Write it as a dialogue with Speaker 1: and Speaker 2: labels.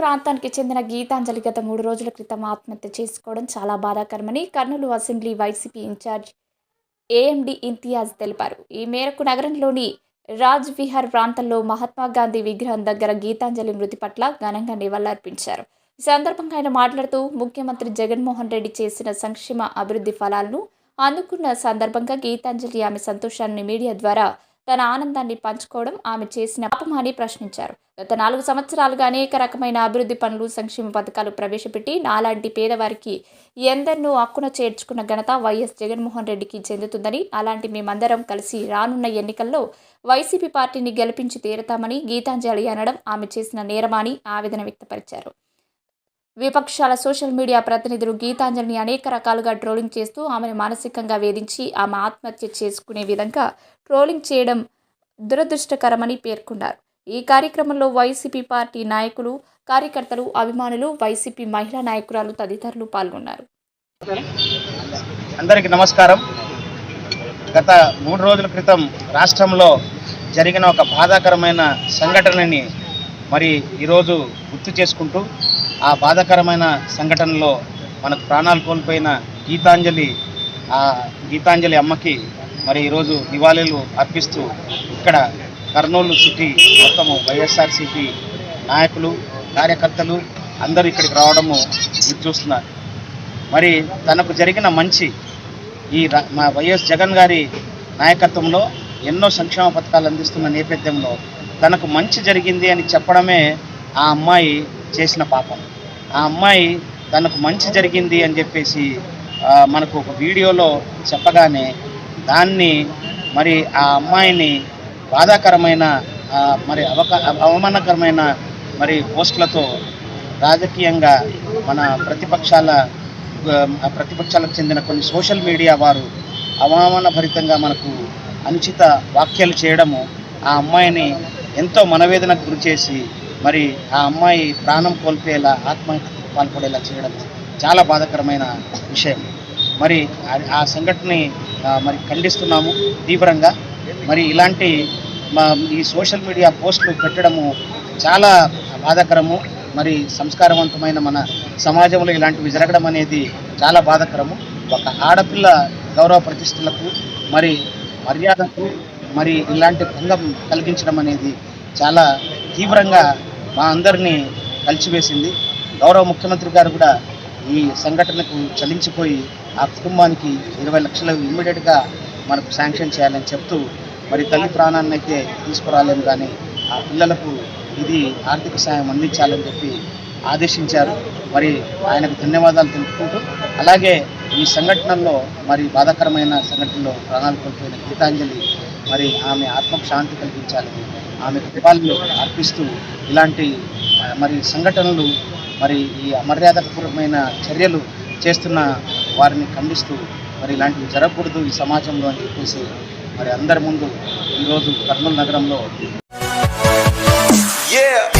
Speaker 1: ప్రాంతానికి చెందిన గీతాంజలి గత మూడు రోజుల క్రితం ఆత్మహత్య చేసుకోవడం చాలా బాధాకరమని Kurnool assembly YCP in-charge AMD Imtiaz తెలిపారు. ఈ మేరకు నగరంలోని రాజ్ విహార్ ప్రాంతంలో మహాత్మా గాంధీ విగ్రహం దగ్గర గీతాంజలి మృతి పట్ల ఘనంగా నివాళులర్పించారు. ఈ సందర్భంగా ఆయన మాట్లాడుతూ ముఖ్యమంత్రి జగన్మోహన్ రెడ్డి చేసిన సంక్షేమ అభివృద్ధి ఫలాలను అందుకున్న సందర్భంగా గీతాంజలి ఆమె సంతోషాన్ని మీడియా ద్వారా తన ఆనందాన్ని పంచుకోవడం ఆమె చేసిన పాపమని ప్రశ్నించారు. గత నాలుగు సంవత్సరాలుగా అనేక రకమైన అభివృద్ధి పనులు సంక్షేమ పథకాలు ప్రవేశపెట్టి నాలాంటి పేదవారికి ఎందరినో హక్కున చేర్చుకున్న ఘనత వైఎస్ జగన్మోహన్ రెడ్డికి చెందుతుందని అలాంటి మేమందరం కలిసి రానున్న ఎన్నికల్లో వైసీపీ పార్టీని గెలిపించి తీరతామని గీతాంజలి అనడం ఆమె చేసిన నేరమని ఆవేదన వ్యక్తపరిచారు. విపక్షాల సోషల్ మీడియా ప్రతినిధులు గీతాంజలిని అనేక రకాలుగా ట్రోలింగ్ చేస్తూ ఆమెను మానసికంగా వేధించి ఆమె ఆత్మహత్య చేసుకునే విధంగా ట్రోలింగ్ చేయడం దురదృష్టకరమని పేర్కొన్నారు. ఈ కార్యక్రమంలో వైసీపీ పార్టీ నాయకులు కార్యకర్తలు అభిమానులు వైసీపీ మహిళా నాయకురాలు తదితరులు పాల్గొన్నారు.
Speaker 2: అందరికీ నమస్కారం. గత మూడు రోజుల క్రితం రాష్ట్రంలో జరిగిన ఒక బాధాకరమైన సంఘటనని మరి ఈరోజు గుర్తు చేసుకుంటూ ఆ బాధాకరమైన సంఘటనలో మనకు ప్రాణాలు కోల్పోయిన గీతాంజలి ఆ గీతాంజలి అమ్మకి మరి ఈరోజు నివాళులు అర్పిస్తూ ఇక్కడ కర్నూలు సిటీ మొత్తము వైఎస్ఆర్సిపి నాయకులు కార్యకర్తలు అందరూ ఇక్కడికి రావడము చూస్తున్నారు. మరి తనకు జరిగిన మంచి ఈ మా వైఎస్ జగన్ గారి నాయకత్వంలో ఎన్నో సంక్షేమ పథకాలు అందిస్తున్న నేపథ్యంలో తనకు మంచి జరిగింది అని చెప్పడమే ఆ అమ్మాయి చేసిన పాపం. ఆ అమ్మాయి తనకు మంచి జరిగింది అని చెప్పేసి మనకు ఒక వీడియోలో చెప్పగానే దాన్ని మరి ఆ అమ్మాయిని బాధాకరమైన మరి అవక అవమానకరమైన మరి పోస్టులతో రాజకీయంగా మన ప్రతిపక్షాల ప్రతిపక్షాలకు చెందిన కొన్ని సోషల్ మీడియా వారు అవమానభరితంగా మనకు అనుచిత వ్యాఖ్యలు చేయడము ఆ అమ్మాయిని ఎంతో మనవేదనకు గురి చేసి మరి ఆ అమ్మాయి ప్రాణం కోల్పోయేలా ఆత్మహత్యకు పాల్పడేలా చేయడం చాలా బాధాకరమైన విషయం. మరి ఆ- సంఘటనని మరి ఖండిస్తున్నాము తీవ్రంగా. మరి ఇలాంటి మా ఈ సోషల్ మీడియా పోస్టులు పెట్టడము చాలా బాధాకరము. మరి సంస్కారవంతమైన మన సమాజంలో ఇలాంటివి జరగడం అనేది చాలా బాధాకరము. ఒక ఆడపిల్ల గౌరవ ప్రతిష్టలకు మరి మర్యాదకు మరి ఇలాంటి భంగం కలిగించడం అనేది చాలా తీవ్రంగా మా అందరినీ కలిసివేసింది గౌరవ ముఖ్యమంత్రి గారు కూడా ఈ సంఘటనకు చలించిపోయి ఆ కుటుంబానికి ఇరవై లక్షలు ఇమ్మీడియట్గా మనకు శాంక్షన్ చేయాలని చెప్తూ మరి తల్లి ప్రాణాన్ని అయితే తీసుకురాలేము కానీ ఆ పిల్లలకు ఇది ఆర్థిక సాయం అందించాలని చెప్పి ఆదేశించారు. మరి ఆయనకు ధన్యవాదాలు తెలుపుకుంటూ అలాగే ఈ సంఘటనల్లో మరి బాధాకరమైన సంఘటనలో ప్రాణాలు కోల్పోయిన గీతాంజలి మరి ఆమె ఆత్మకు శాంతి కలిగించాలని ఆమె కుటుంబాలను అర్పిస్తూ ఇలాంటి మరి సంఘటనలు మరి ఈ అమర్యాదపూర్వమైన చర్యలు చేస్తున్న వారిని ఖండిస్తూ మరి ఇలాంటివి జరగకూడదు ఈ సమాజంలో అని చెప్పేసి మరి అందరి ముందు ఈరోజు కర్నూలు నగరంలో
Speaker 3: Yeah.